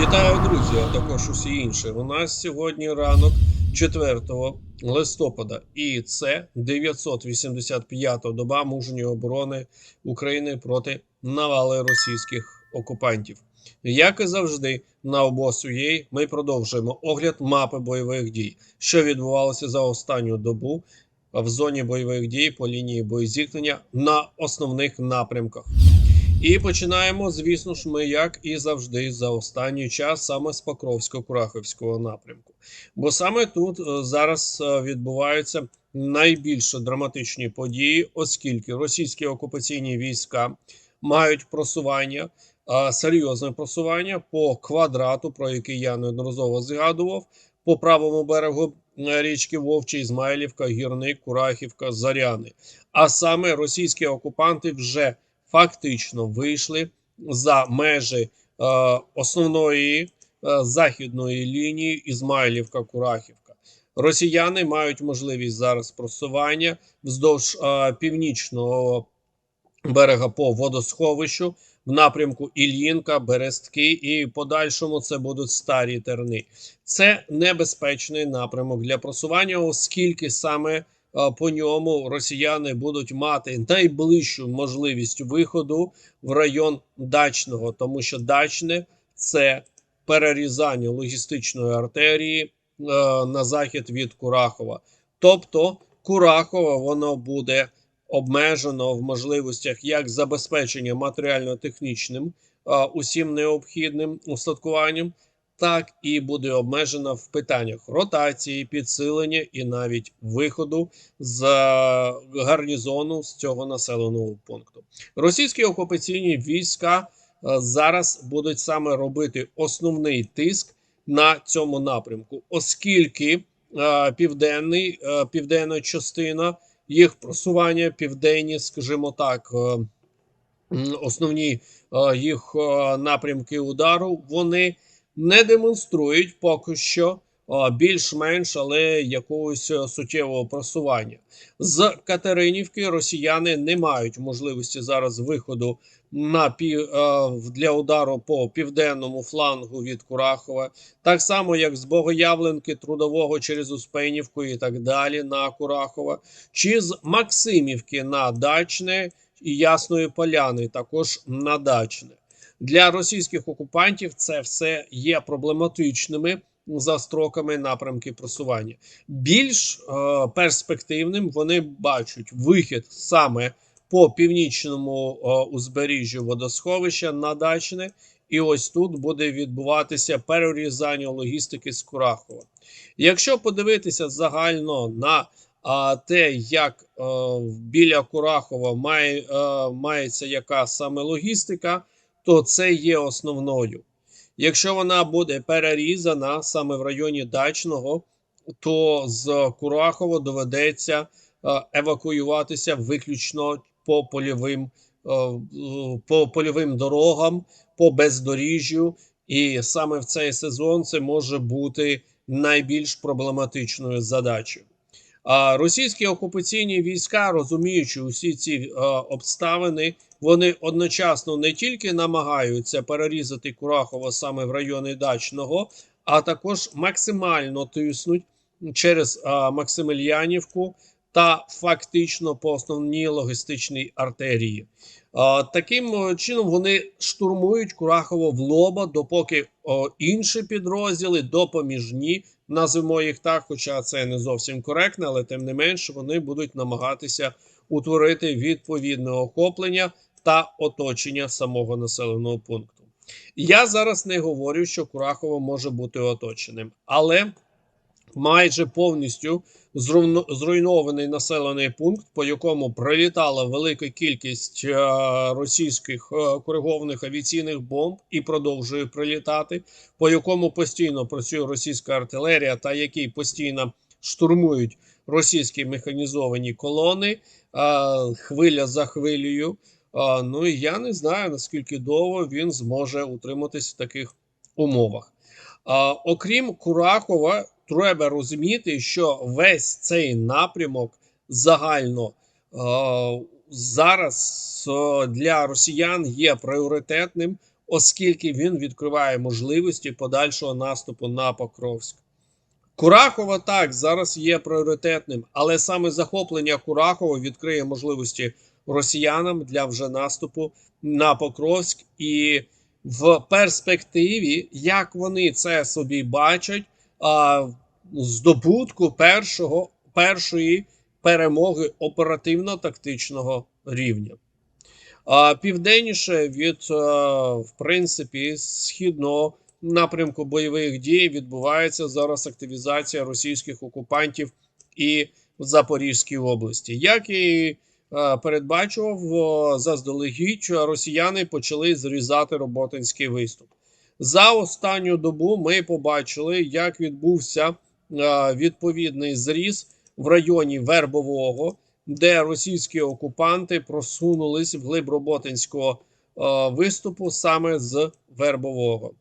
Вітаю, друзі, а також усі інші. У нас сьогодні ранок 4 листопада, і це 985-та доба мужньої оборони України проти навали російських окупантів. Як і завжди, на обосу.ua ми продовжуємо огляд мапи бойових дій, що відбувалося за останню добу в зоні бойових дій по лінії боєзіткнення на основних напрямках. І починаємо, звісно ж, ми, як і завжди, за останній час саме з Покровсько-Курахівського напрямку. Бо саме тут е, зараз е, відбуваються найбільш драматичні події, оскільки російські окупаційні війська мають просування, е, серйозне просування по квадрату, про який я неодноразово згадував, по правому берегу річки Вовчий, Ізмайлівка, Гірник, Курахівка, Заряни. А саме російські окупанти вже фактично вийшли за межі е, основної е, західної лінії Ізмайлівка Курахівка. Росіяни мають можливість зараз просування вздовж е, північного берега по водосховищу в напрямку Ільїнка, Берестки, і подальшому це будуть старі терни. Це небезпечний напрямок для просування, оскільки саме по ньому росіяни будуть мати найближчу можливість виходу в район дачного, тому що дачне це перерізання логістичної артерії е, на захід від Курахова. Тобто Курахова воно буде обмежено в можливостях як забезпечення матеріально-технічним усім необхідним устаткуванням, так і буде обмежена в питаннях ротації, підсилення і навіть виходу з гарнізону з цього населеного пункту. Російські окупаційні війська е, зараз будуть саме робити основний тиск на цьому напрямку, оскільки е, південний, е, південна частина їх просування, південні, скажімо так, основні їх напрямки удару, вони не демонструють поки що більш-менш, але якогось е, суттєвого просування. З Катеринівки росіяни не мають можливості зараз виходу на пів, е, для удару по південному флангу від Курахова, так само як з Богоявленки, Трудового через Успенівку і так далі на Курахова, чи з Максимівки на Дачне і Ясної Поляни також на Дачне. Для російських окупантів це все є проблематичними за строками напрямки просування. Більш е, перспективним вони бачать вихід саме по північному е, узбережжю водосховища на Дачне, і ось тут буде відбуватися перерізання логістики з Курахова. Якщо подивитися загально на а, те, як е, біля Курахова має, е, мається яка саме логістика, то це є основною. Якщо вона буде перерізана саме в районі Дачного, то з Курахова доведеться е, евакуюватися виключно по польовим, е, по польовим дорогам, по бездоріжжю. І саме в цей сезон це може бути найбільш проблематичною задачею. Російські окупаційні війська, розуміючи усі ці е, обставини, вони одночасно не тільки намагаються перерізати Курахова саме в районі Дачного, а також максимально тиснуть через е, Максимільянівку та фактично по основній логістичній артерії. Е, таким чином вони штурмують Курахово в лоба, допоки о, інші підрозділи допоміжні назвемо їх так, хоча це не зовсім коректно, але тим не менш вони будуть намагатися утворити відповідне охоплення та оточення самого населеного пункту. Я зараз не говорю, що Курахово може бути оточеним, але майже повністю зруйнований населений пункт, по якому прилітала велика кількість е, російських е, коригованих авіаційних бомб і продовжує прилітати, по якому постійно працює російська артилерія, та який постійно штурмують російські механізовані колони е, хвиля за хвилею. Ну і я не знаю наскільки довго він зможе утриматись в таких умовах. Окрім Курахова, треба розуміти, що весь цей напрямок загально зараз для росіян є пріоритетним, оскільки він відкриває можливості подальшого наступу на Покровськ. Курахова так зараз є пріоритетним, але саме захоплення Курахова відкриє можливості росіянам для вже наступу на Покровськ, і в перспективі, як вони це собі бачать, здобутку першого, першої перемоги оперативно-тактичного рівня. А південніше від, в принципі, східного напрямку бойових дій відбувається зараз активізація російських окупантів і в Запорізькій області. Як і передбачував е, заздалегідь, росіяни почали зрізати роботинський виступ. За останню добу ми побачили, як відбувся е, відповідний зріз в районі Вербового, де російські окупанти просунулись в глиб роботинського е, виступу саме з Вербового.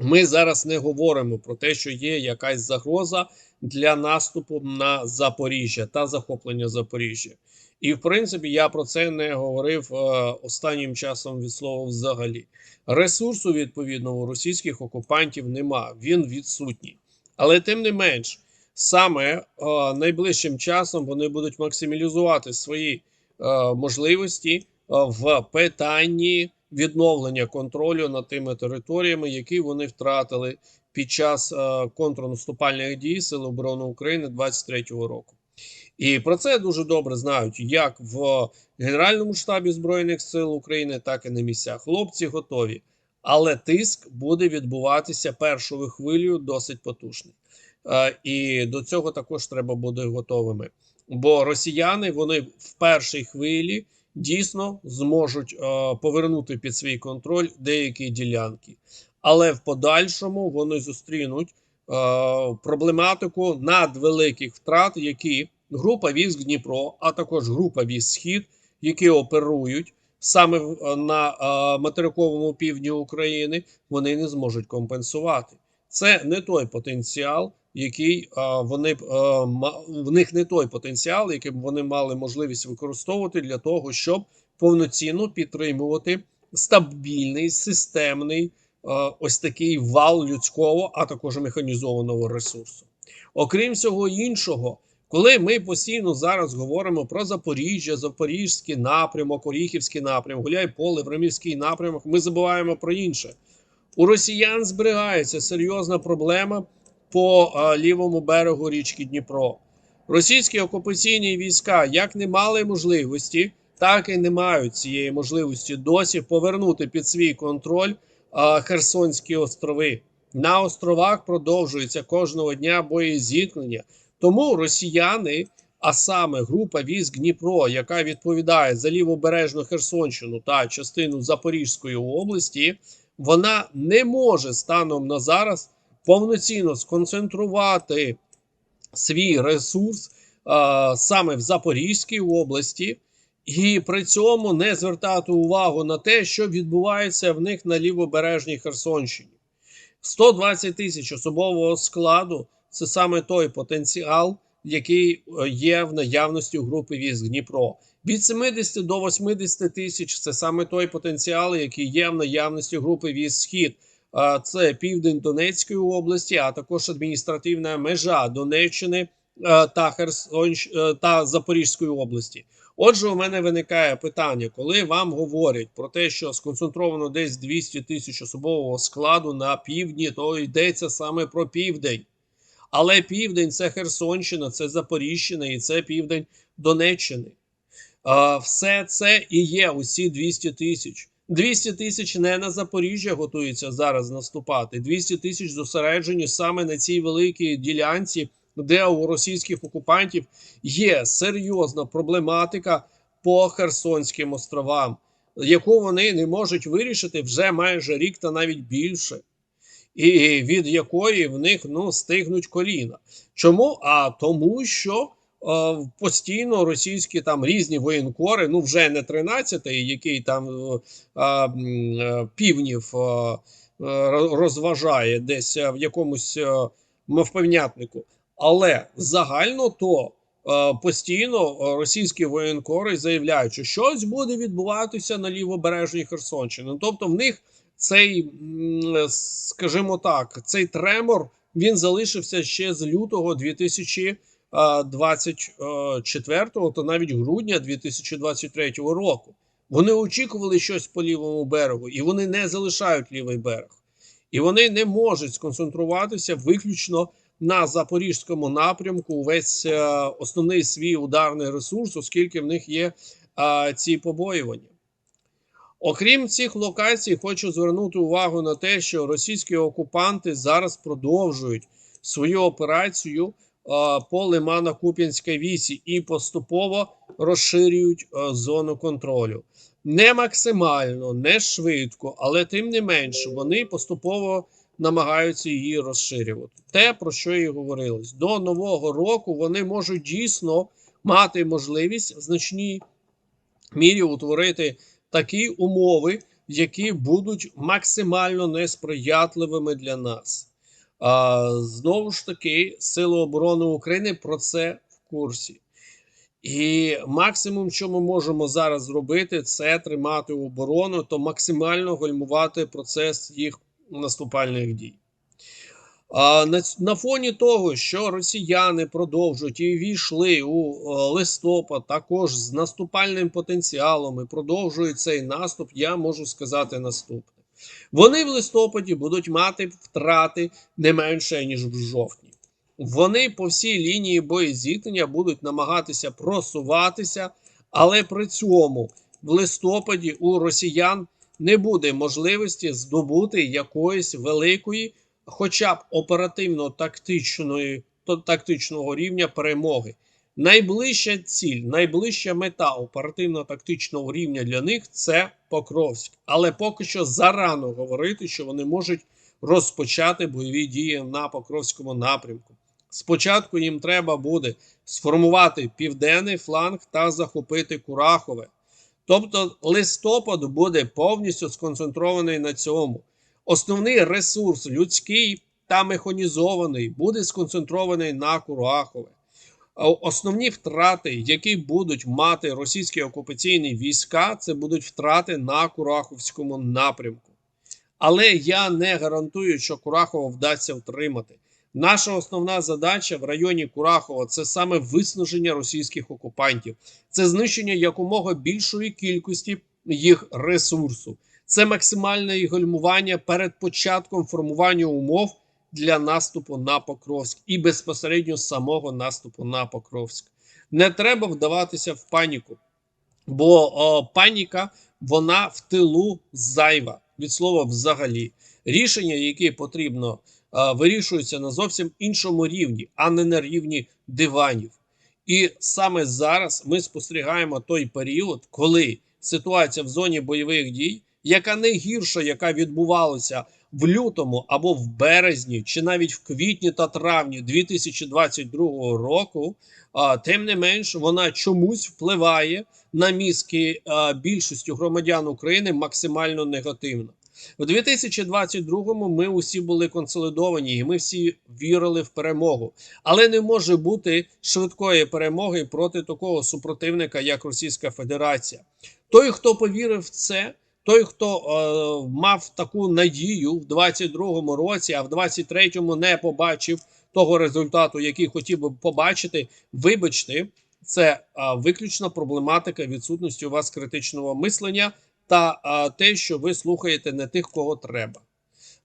Ми зараз не говоримо про те, що є якась загроза для наступу на Запоріжжя та захоплення Запоріжжя. І в принципі я про це не говорив е, останнім часом від слова взагалі. Ресурсу відповідного у російських окупантів нема, він відсутній. Але тим не менш, саме е, найближчим часом вони будуть максималізувати свої е, можливості в питанні відновлення контролю над тими територіями, які вони втратили під час контрнаступальних дій Сил оборони України 23-го року. І про це дуже добре знають як в Генеральному штабі Збройних сил України, так і на місцях. Хлопці готові, але тиск буде відбуватися першою хвилею досить потужний. Е, І до цього також треба бути готовими. Бо росіяни вони в першій хвилі дійсно зможуть е, повернути під свій контроль деякі ділянки, але в подальшому вони зустрінуть е, проблематику надвеликих втрат, які група військ Дніпро, а також група військ Схід, які оперують саме е, на е, материковому півдні України, вони не зможуть компенсувати. Це не той потенціал, який е, вони в них не той потенціал, який вони мали можливість використовувати для того, щоб повноцінно підтримувати стабільний системний ось такий вал людського, а також механізованого ресурсу. Окрім всього іншого, коли ми постійно зараз говоримо про Запоріжжя, Запорізький напрямок, Оріхівський напрямок, Гуляйполе, Времівський напрямок, ми забуваємо про інше. У росіян зберігається серйозна проблема по е, лівому берегу річки Дніпро. Російські окупаційні війська як не мали можливості, так і не мають цієї можливості досі повернути під свій контроль е, Херсонські острови. На островах продовжується кожного дня боєзіткнення. Тому росіяни, а саме група військ Дніпро, яка відповідає за лівобережну Херсонщину та частину Запорізької області, вона не може станом на зараз повноцінно сконцентрувати свій ресурс а, саме в Запорізькій області, і при цьому не звертати увагу на те, що відбувається в них на лівобережній Херсонщині. 120 тисяч особового складу це саме той потенціал, який е, є в наявності у групи військ Дніпро. Від 70 до 80 тисяч це саме той потенціал, який є в наявності групи військ Схід. Це південь Донецької області, а також адміністративна межа Донеччини е, та Херсонщ... е, та Запорізької області. Отже, у мене виникає питання, коли вам говорять про те, що сконцентровано десь 200 тисяч особового складу на півдні, то йдеться саме про південь. Але південь це Херсонщина, це Запоріжжя і це південь Донеччини. Все це і є усі 200 тисяч. 200 тисяч не на Запоріжжя готується зараз наступати. 200 тисяч зосереджені саме на цій великій ділянці, де у російських окупантів є серйозна проблематика по Херсонським островам, яку вони не можуть вирішити вже майже рік та навіть більше. І від якої в них ну стигнуть коліна. Чому? А тому, що е, постійно російські там різні воєнкори, ну вже не 13-й, який там е, е, півнів е, е, розважає десь е, в якомусь мовпевнятнику, але загально то е, постійно е, російські воєнкори заявляють, що щось буде відбуватися на лівобережній Херсонщині. Тобто, в них цей, скажімо так, цей тремор він залишився ще з лютого 2024, то навіть грудня 2023 року. Вони очікували щось по лівому берегу, і вони не залишають лівий берег. І вони не можуть сконцентруватися виключно на запорізькому напрямку. Увесь е, основний свій ударний ресурс, оскільки в них є е, ці побоювання. Окрім цих локацій, хочу звернути увагу на те, що російські окупанти зараз продовжують свою операцію е, по Лимано-Куп'янській вісі і поступово розширюють е, зону контролю. Не максимально, не швидко, але тим не менше вони поступово намагаються її розширювати. Те, про що і говорилось. До нового року вони можуть дійсно мати можливість в значній мірі утворити такі умови, які будуть максимально несприятливими для нас. А, Знову ж таки, Сили оборони України про це в курсі. І максимум, що ми можемо зараз зробити, це тримати оборону, то максимально гальмувати процес їх наступальних дій. А на, на фоні того, що росіяни продовжують і війшли у е, листопад, також з наступальним потенціалом і продовжують цей наступ, я можу сказати наступне: вони в листопаді будуть мати втрати не менше ніж в жовтні. Вони по всій лінії боєзіткнення будуть намагатися просуватися, але при цьому в листопаді у росіян не буде можливості здобути якоїсь великої, хоча б оперативно-тактичної тактичного рівня перемоги. Найближча ціль, найближча мета оперативно-тактичного рівня для них це Покровськ. Але поки що зарано говорити, що вони можуть розпочати бойові дії на Покровському напрямку. Спочатку їм треба буде сформувати південний фланг та захопити Курахове. Тобто листопад буде повністю сконцентрований на цьому. Основний ресурс людський та механізований буде сконцентрований на Курахове. Основні втрати, які будуть мати російські окупаційні війська, це будуть втрати на Кураховському напрямку. Але я не гарантую, що Курахово вдасться втримати. Наша основна задача в районі Курахова це саме виснаження російських окупантів, це знищення якомога більшої кількості їх ресурсу, це максимальне гальмування перед початком формування умов для наступу на Покровськ і безпосередньо самого наступу на Покровськ. Не треба вдаватися в паніку, бо о, паніка вона в тилу зайва від слова взагалі. Рішення, які потрібно вирішуються на зовсім іншому рівні, а не на рівні диванів. І саме зараз ми спостерігаємо той період, коли ситуація в зоні бойових дій, яка не гірша, яка відбувалася в лютому або в березні, чи навіть в квітні та травні 2022 року, тим не менш, вона чомусь впливає на мізки більшості громадян України максимально негативно. У 2022-му ми усі були консолідовані, і ми всі вірили в перемогу. Але не може бути швидкої перемоги проти такого супротивника, як Російська Федерація. Той, хто повірив в це, той, хто е, мав таку надію в 22-му році, а в 23-му не побачив того результату, який хотів би побачити, вибачте, це е, виключно проблематика відсутності у вас критичного мислення та а, те, що ви слухаєте не тих, кого треба.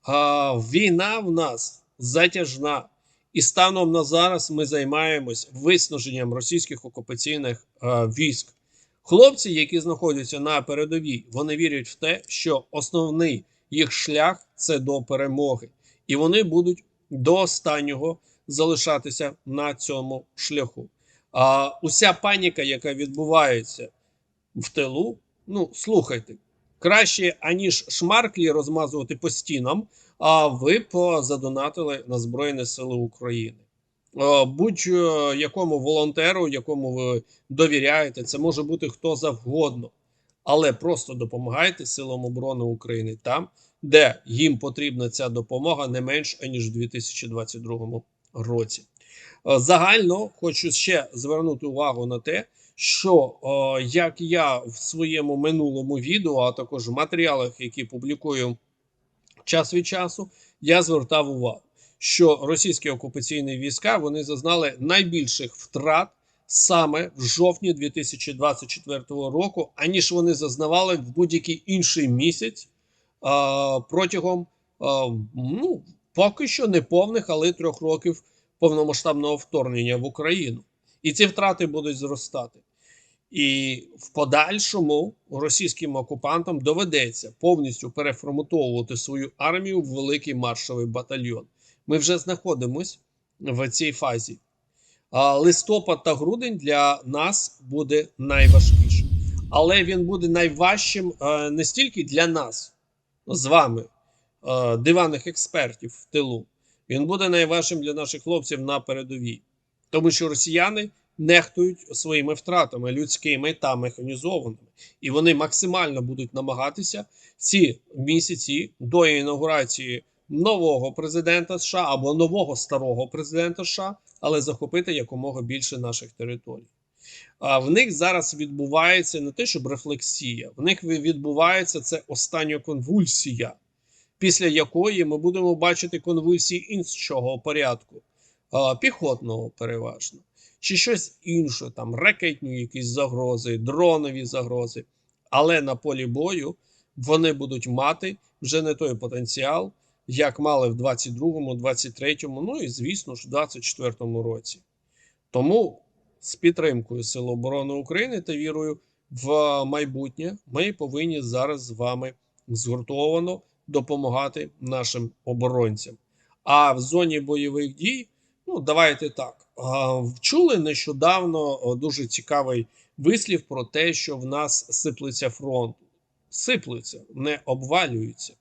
А, Війна в нас затяжна, і станом на зараз ми займаємось виснаженням російських окупаційних а, військ. Хлопці, які знаходяться на передовій, вони вірять в те, що основний їх шлях це до перемоги, і вони будуть до останнього залишатися на цьому шляху. А уся паніка, яка відбувається в тилу, Ну, слухайте, краще, аніж шмарклі розмазувати по стінам, а ви позадонатили на Збройні Сили України. Будь-якому волонтеру, якому ви довіряєте, це може бути хто завгодно. Але просто допомагайте Силам оборони України там, де їм потрібна ця допомога не менш аніж у 2022 році. Загально хочу ще звернути увагу на те, що як я в своєму минулому відео, а також в матеріалах, які публікую час від часу я звертав увагу, що російські окупаційні війська вони зазнали найбільших втрат саме в жовтні 2024 року, аніж вони зазнавали в будь-який інший місяць а, протягом а, ну, поки що не повних, але трьох років повномасштабного вторгнення в Україну. І ці втрати будуть зростати. І в подальшому російським окупантам доведеться повністю переформатовувати свою армію в великий маршовий батальйон. Ми вже знаходимось в цій фазі. Листопад та грудень для нас буде найважкішим. Але він буде найважчим е, не стільки для нас з вами, е, диваних експертів в тилу. Він буде найважчим для наших хлопців на передовій, тому що росіяни нехтують своїми втратами людськими та механізованими, і вони максимально будуть намагатися ці місяці до інаугурації нового президента США або нового старого президента США, але захопити якомога більше наших територій. А в них зараз відбувається не те, щоб рефлексія, в них відбувається це остання конвульсія, після якої ми будемо бачити конвульсії іншого порядку, піхотного переважно, чи щось інше, там ракетні якісь загрози, дронові загрози. Але на полі бою вони будуть мати вже не той потенціал, як мали в 22-му, 23-му, ну і звісно ж, в 24-му році. Тому з підтримкою Сил оборони України та вірою в майбутнє ми повинні зараз з вами згуртовано допомагати нашим оборонцям. А в зоні бойових дій, ну давайте так. а, Чули нещодавно дуже цікавий вислів про те, що в нас сиплеться фронт. Сиплеться, не обвалюється.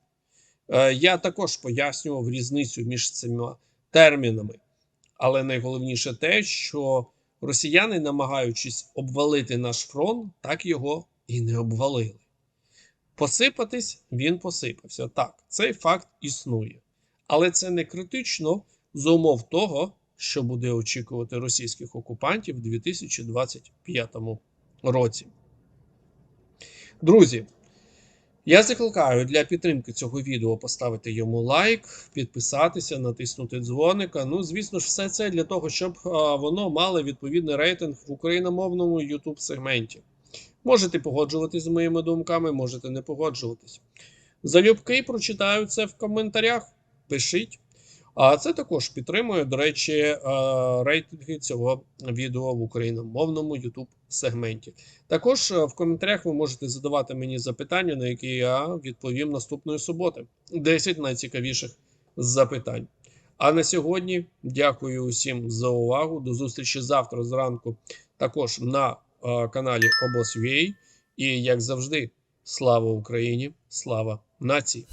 Е, Я також пояснював різницю між цими термінами. Але найголовніше те, що росіяни, намагаючись обвалити наш фронт, так його і не обвалили. Посипатись він посипався. Так, цей факт існує. Але це не критично з умов того, що буде очікувати російських окупантів у 2025 році. Друзі, я закликаю для підтримки цього відео поставити йому лайк, підписатися, натиснути дзвоника. Ну, звісно ж, все це для того, щоб воно мало відповідний рейтинг в україномовному YouTube сегменті. Можете погоджуватись з моїми думками, можете не погоджуватись. Залюбки прочитаю це в коментарях. Пишіть. А це також підтримує, до речі, е, рейтинги цього відео в україномовному YouTube сегменті. Також е, в коментарях ви можете задавати мені запитання, на які я відповім наступної суботи. 10 найцікавіших запитань. А на сьогодні дякую усім за увагу. До зустрічі завтра зранку, також на е, каналі Обос.ua. І як завжди, слава Україні, слава нації!